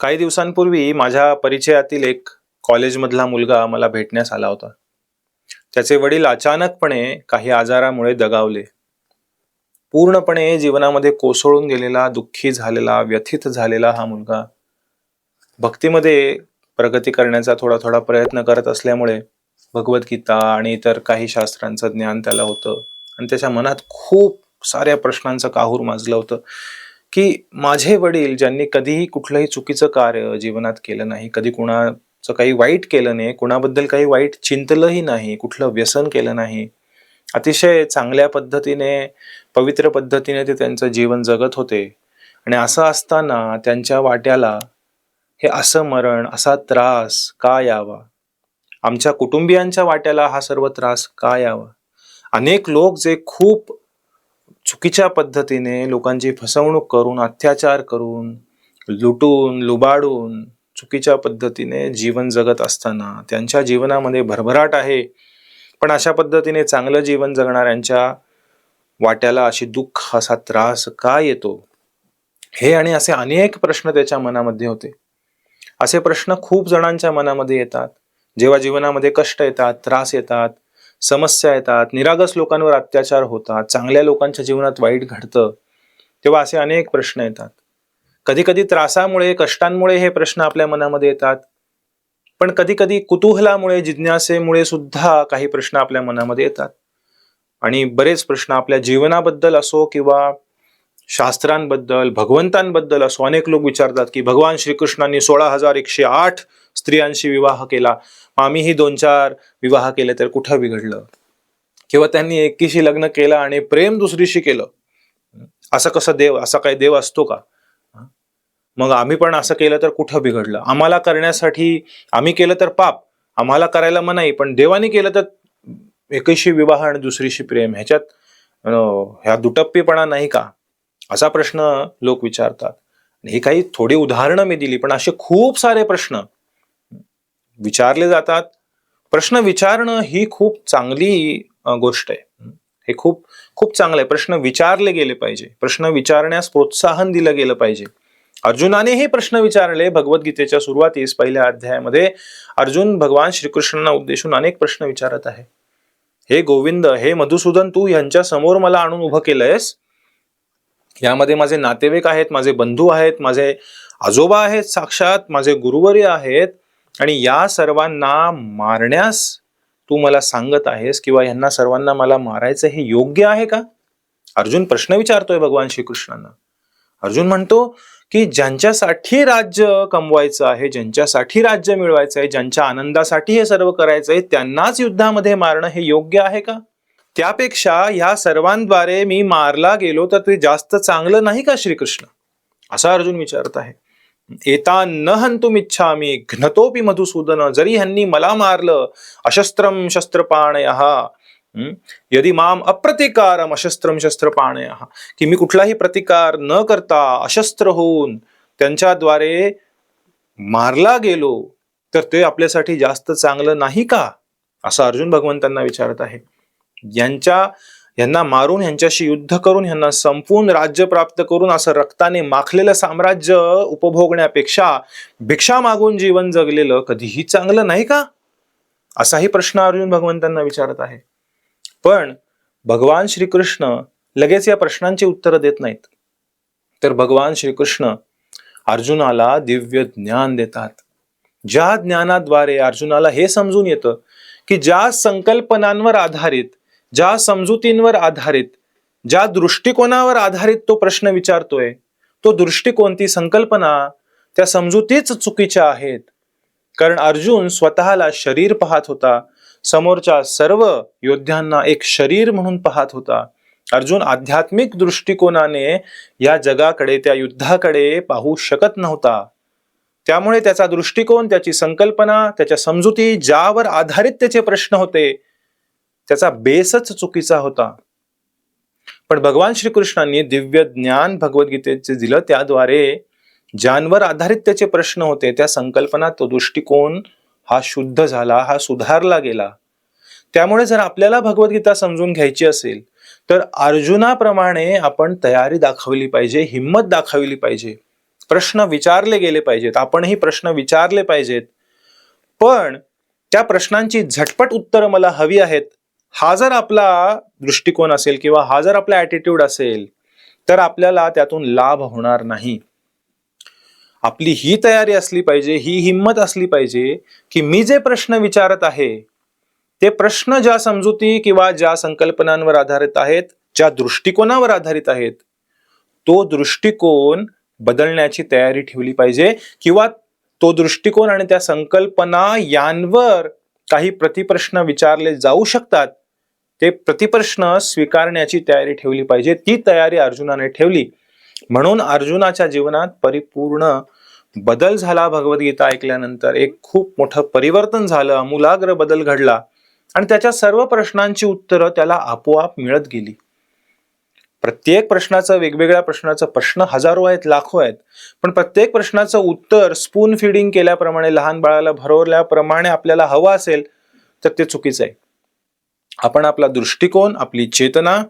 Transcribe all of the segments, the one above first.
काही दिवसांपूर्वी माझ्या परिचयातील एक कॉलेजमधला मुलगा मला भेटण्यास आला होता. त्याचे वडील अचानकपणे काही आजारामुळे दगावले. पूर्णपणे जीवनामध्ये कोसळून गेलेला दुःखी झालेला व्यथित झालेला हा मुलगा भक्तीमध्ये प्रगती करण्याचा थोडा थोडा प्रयत्न करत असल्यामुळे भगवद्गीता आणि इतर काही शास्त्रांचं ज्ञान त्याला होतं. आणि त्याच्या मनात खूप साऱ्या प्रश्नांचं काहूर माजलं होतं. की माझे वडील ज्यांनी कधीही कुठलंही चुकीचं कार्य जीवनात केलं नाही कधी कुणाचं काही वाईट केलं नाही कुणाबद्दल काही वाईट चिंतलंही नाही कुठलं व्यसन केलं नाही अतिशय चांगल्या पद्धतीने पवित्र पद्धतीने ते त्यांचं जीवन जगत होते. आणि असं असताना त्यांच्या वाट्याला हे असं मरण असा त्रास का यावा? आमच्या कुटुंबियांच्या वाट्याला हा सर्व त्रास का यावा? अनेक लोक जे खूप चुकीच्या पद्धतीने लोकांची फसवणूक करून अत्याचार करून लुटून लुबाडून चुकीच्या पद्धतीने जीवन जगत असताना त्यांच्या जीवनामध्ये भरभराट आहे. पण अशा पद्धतीने चांगलं जीवन जगणाऱ्यांच्या वाट्याला अशी दुःख असा त्रास का येतो? हे आणि असे अनेक प्रश्न त्याच्या मनामध्ये होते. असे प्रश्न खूप जणांच्या मनामध्ये येतात. जेव्हा जीवनामध्ये कष्ट येतात त्रास येतात समस्या येतात निरागस लोकांवर अत्याचार होतात चांगल्या लोकांच्या जीवनात वाईट घडतं तेव्हा असे अनेक प्रश्न येतात. कधी कधी त्रासामुळे कष्टांमुळे हे प्रश्न आपल्या मनामध्ये येतात पण कधी कधी कुतूहलामुळे जिज्ञासेमुळे सुद्धा काही प्रश्न आपल्या मनामध्ये येतात. आणि बरेच प्रश्न आपल्या जीवनाबद्दल असो किंवा शास्त्रांबद्दल भगवंतांबद्दल असो अनेक लोक विचारतात की भगवान श्रीकृष्णांनी सोळा हजार एकशे आठ स्त्रियांशी विवाह केला. आम्हीही दोन चार विवाह केले तर कुठं बिघडलं? किंवा त्यांनी एकीशी लग्न केलं आणि प्रेम दुसरीशी केलं? असं कसं देव असा काही देव असतो का? मग आम्ही पण असं केलं तर कुठं बिघडलं? आम्हाला करण्यासाठी आम्ही केलं तर पाप. आम्हाला करायला मनाई पण देवाने केलं तर एकीशी विवाह आणि दुसरीशी प्रेम. ह्याच्यात ह्या दुटप्पीपणा नाही का? असा प्रश्न लोक विचारतात. आणि ही काही थोडी उदाहरणं मी दिली पण असे खूप सारे प्रश्न विचारले जातात. प्रश्न विचारणं ही खूप चांगली गोष्ट आहे. हे खूप खूप चांगलं आहे. प्रश्न विचारले गेले पाहिजे. प्रश्न विचारण्यास प्रोत्साहन दिलं गेलं पाहिजे. अर्जुनाने हे प्रश्न विचारले भगवद्गीतेच्या सुरुवातीस पहिल्या अध्यायामध्ये. अर्जुन भगवान श्रीकृष्णांना उद्देशून अनेक प्रश्न विचारत आहे. हे गोविंद हे मधुसूदन तू यांच्या समोर मला आणून उभं केलंयस? यामध्ये माझे नातेवाईक आहेत माझे बंधू आहेत माझे आजोबा आहेत साक्षात माझे गुरुवर्य आहेत. आणि या सर्वांना मारण्यास तू मला सांगत आहेस किंवा यांना सर्वांना मला मारायचं हे योग्य आहे का? अर्जुन प्रश्न विचारतोय भगवान श्रीकृष्णांना. अर्जुन म्हणतो की ज्यांच्यासाठी राज्य कमवायचं आहे ज्यांच्यासाठी राज्य मिळवायचं आहे ज्यांच्या आनंदासाठी हे सर्व करायचं आहे त्यांनाच युद्धामध्ये मारणं हे योग्य आहे का? त्यापेक्षा ह्या सर्वांद्वारे मी मारला गेलो तर ते जास्त चांगलं नाही का श्रीकृष्ण? असा अर्जुन विचारत आहे. एता न हंतुम इच्छामी घ्नतोपी मधुसूदन जरी ह्यांनी मला मारलं अशस्त्रम शस्त्रपाणय यदि माम अप्रतिकारम अशस्त्रम शस्त्रपाणय की मी कुठलाही प्रतिकार न करता अशस्त्र होऊन त्यांच्याद्वारे मारला गेलो तर ते आपल्यासाठी जास्त चांगलं नाही का? असं अर्जुन भगवंतांना विचारत आहे. यांच्या यांना मारून यांच्याशी युद्ध करून यांना संपवून राज्य प्राप्त करून असं रक्ताने माखलेलं साम्राज्य उपभोगण्यापेक्षा भिक्षा मागून जीवन जगलेलं कधीही चांगलं नाही का? असाही प्रश्न अर्जुन भगवंतांना विचारत आहे. पण भगवान श्रीकृष्ण लगेच या प्रश्नांची उत्तरं देत नाहीत. तर भगवान श्रीकृष्ण अर्जुनाला दिव्य ज्ञान देतात. ज्या ज्ञानाद्वारे अर्जुनाला हे समजून येतं की ज्या संकल्पनांवर आधारित ज्या समजुतींवर आधारित ज्या दृष्टिकोनावर आधारित तो प्रश्न विचारतोय तो दृष्टिकोन ती संकल्पना त्या समजुतीच चुकीच्या आहेत. कारण अर्जुन स्वतःला शरीर पाहत होता. समोरच्या सर्व योद्ध्यांना एक शरीर म्हणून पाहत होता. अर्जुन आध्यात्मिक दृष्टिकोनाने या जगाकडे त्या युद्धाकडे पाहू शकत नव्हता. त्यामुळे त्याचा दृष्टिकोन त्याची संकल्पना त्याच्या समजुती ज्यावर आधारित त्याचे प्रश्न होते त्याचा बेसच चुकीचा होता. पण भगवान श्रीकृष्णांनी दिव्य ज्ञान भगवद्गीतेचे दिलं त्याद्वारे ज्यांवर आधारित त्याचे प्रश्न होते त्या संकल्पना तो दृष्टिकोन हा शुद्ध झाला हा सुधारला गेला. त्यामुळे जर आपल्याला भगवद्गीता समजून घ्यायची असेल तर अर्जुनाप्रमाणे आपण तयारी दाखवली पाहिजे हिंमत दाखवली पाहिजे. प्रश्न विचारले गेले पाहिजेत आपणही प्रश्न विचारले पाहिजेत. पण त्या प्रश्नांची झटपट उत्तरं मला हवी आहेत हा जर आपला दृष्टिकोन असेल किंवा हा जर आपला ॲटिट्यूड असेल तर आपल्याला त्यातून लाभ होणार नाही. आपली ही तयारी असली पाहिजे ही हिंमत असली पाहिजे की मी जे प्रश्न विचारत आहे ते प्रश्न ज्या समजुती किंवा ज्या संकल्पनांवर आधारित आहेत ज्या दृष्टिकोनावर आधारित आहेत तो दृष्टिकोन बदलण्याची तयारी ठेवली पाहिजे किंवा तो दृष्टिकोन आणि त्या संकल्पना यांवर काही प्रतिप्रश्न विचारले जाऊ शकतात. ते प्रतिप्रश्न स्वीकारण्याची तयारी ठेवली पाहिजे. ती तयारी अर्जुनाने ठेवली. म्हणून अर्जुनाच्या जीवनात परिपूर्ण बदल झाला. भगवद्गीता ऐकल्यानंतर एक खूप मोठं परिवर्तन झालं. अमूलाग्र बदल घडला. आणि त्याच्या सर्व प्रश्नांची उत्तरं त्याला आपोआप मिळत गेली. प्रत्येक प्रश्नाचं वेगवेगळ्या प्रश्नाचं प्रश्न हजारो आहेत लाखो आहेत. पण प्रत्येक प्रश्नाचं उत्तर स्पून फिडिंग केल्याप्रमाणे लहान बाळाला भरवल्याप्रमाणे आपल्याला हवं असेल तर ते चुकीचं आहे. आपण आपला दृष्टिकोन आपली चेतना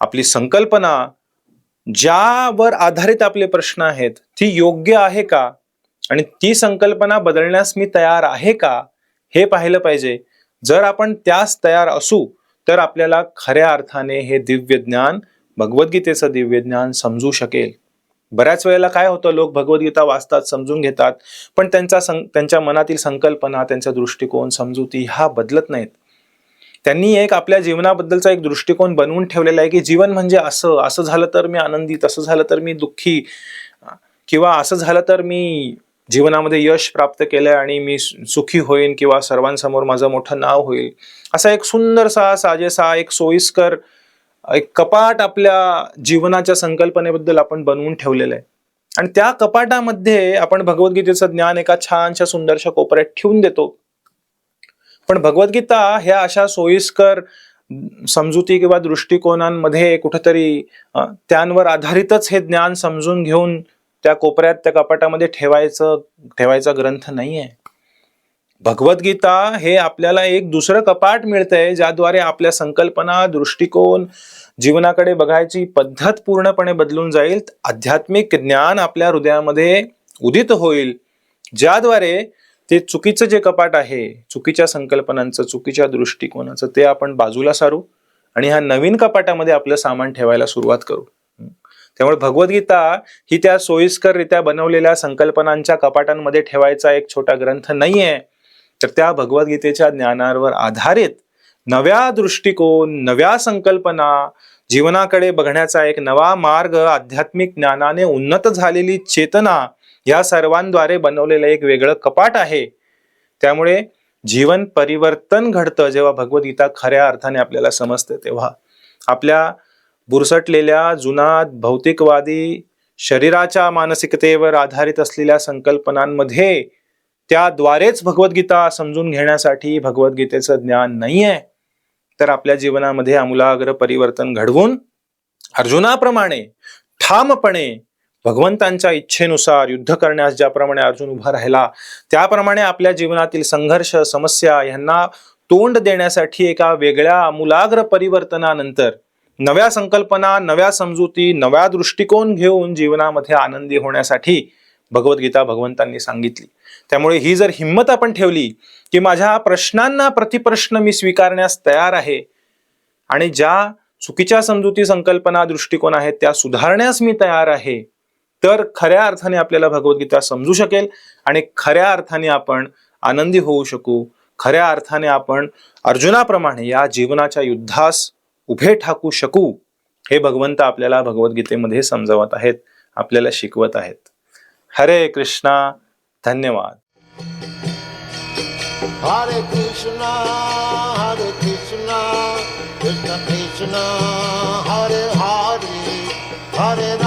आपली संकल्पना ज्यावर आधारित आपले प्रश्न आहेत ती योग्य आहे का? आणि ती संकल्पना बदलण्यास मी तयार आहे का? हे पाहिलं पाहिजे. जर आपण त्यास तयार असू तर आपल्याला खऱ्या अर्थाने हे दिव्य ज्ञान भगवद्गीतेचं दिव्य ज्ञान समजू शकेल. बऱ्याच वेळेला काय होतं लोक भगवद्गीता वाचतात समजून घेतात पण त्यांचा सं त्यांच्या मनातील संकल्पना त्यांचा दृष्टिकोन समजुती हा बदलत नाहीत. त्यांनी एक आपल्या जीवनाबद्दलचा एक दृष्टिकोन बनवून ठेवलेला आहे की जीवन म्हणजे असं असं झालं तर मी आनंदी तसं झालं तर मी दुःखी किंवा असं झालं तर मी जीवनामध्ये यश प्राप्त केलंय आणि मी सुखी होईन किंवा सर्वांसमोर माझं मोठं नाव होईल. असा एक सुंदरसा साजेसा एक सोयीस्कर एक कपाट आपल्या जीवनाच्या संकल्पनेबद्दल आपण बनवून ठेवलेलं आहे. आणि त्या कपाटामध्ये आपण भगवद्गीतेचं ज्ञान एका छानशा सुंदरशा कोपऱ्यात ठेवून देतो. पण भगवद्गीता ह्या अशा सोयीस्कर समजुती किंवा दृष्टिकोनांमध्ये कुठंतरी त्यांवर आधारितच हे ज्ञान समजून घेऊन त्या कोपऱ्यात त्या कपाटामध्ये ठेवायचं ठेवायचा ग्रंथ नाही आहे भगवद्गीता हे आपल्याला एक दुसरं कपाट मिळतंय ज्याद्वारे आपल्या संकल्पना दृष्टिकोन जीवनाकडे बघायची पद्धत पूर्णपणे बदलून जाईल. आध्यात्मिक ज्ञान आपल्या हृदयामध्ये उदित होईल ज्याद्वारे ते चुकीचं जे कपाट आहे चुकीच्या संकल्पनांचं चुकीच्या दृष्टिकोनाचं ते आपण बाजूला सारू आणि ह्या नवीन कपाटामध्ये आपलं सामान ठेवायला सुरुवात करू. त्यामुळे भगवद्गीता ही त्या सोयीस्कररित्या बनवलेल्या संकल्पनांच्या कपाटांमध्ये ठेवायचा एक छोटा ग्रंथ नाहीये. तर त्या भगवद्गीतेच्या ज्ञानावर आधारित नव्या दृष्टिकोन नव्या संकल्पना जीवनाकडे बघण्याचा एक नवा मार्ग आध्यात्मिक ज्ञानाने उन्नत झालेली चेतना या सर्वांद्वारे बनवलेलं एक वेगळं कपाट आहे. त्यामुळे जीवन परिवर्तन घडतं जेव्हा भगवद्गीता खऱ्या अर्थाने आपल्याला समजते तेव्हा. आपल्या बुरसटलेल्या जुना भौतिकवादी शरीराच्या मानसिकतेवर आधारित असलेल्या संकल्पनांमध्ये त्याद्वारेच भगवद्गीता समजून घेण्यासाठी भगवद्गीतेचं ज्ञान नाही आहे तर आपल्या जीवनामध्ये आमूलाग्र परिवर्तन घडवून अर्जुनाप्रमाणे ठामपणे भगवंतांच्या इच्छेनुसार युद्ध करण्यास ज्याप्रमाणे अर्जुन उभा राहिला त्याप्रमाणे आपल्या जीवनातील संघर्ष समस्या यांना तोंड देण्यासाठी एका वेगळ्या आमूलाग्र परिवर्तनानंतर नव्या संकल्पना नव्या समजुती नव्या दृष्टिकोन घेऊन जीवनामध्ये आनंदी होण्यासाठी भगवद्गीता भगवंतांनी सांगितली. त्यामुळे ही जर हिंमत आपण ठेवली की माझ्या प्रश्नांना प्रतिप्रश्न मी स्वीकारण्यास तयार आहे आणि ज्या चुकीच्या समजुती संकल्पना दृष्टिकोन आहेत त्या सुधारण्यास मी तयार आहे तर खऱ्या अर्थाने आपल्याला भगवद्गीता समजू शकेल आणि खऱ्या अर्थाने आपण आनंदी होऊ शकू. खऱ्या अर्थाने आपण अर्जुनाप्रमाणे या जीवनाच्या युद्धास उभे ठाकू शकू हे भगवंत आपल्याला भगवद्गीतेमध्ये समजवत आहेत आपल्याला शिकवत आहेत. हरे कृष्णा धन्यवाद. हरे कृष्णा हरे कृष्णा कृष्ण कृष्णा हरे हरे हरे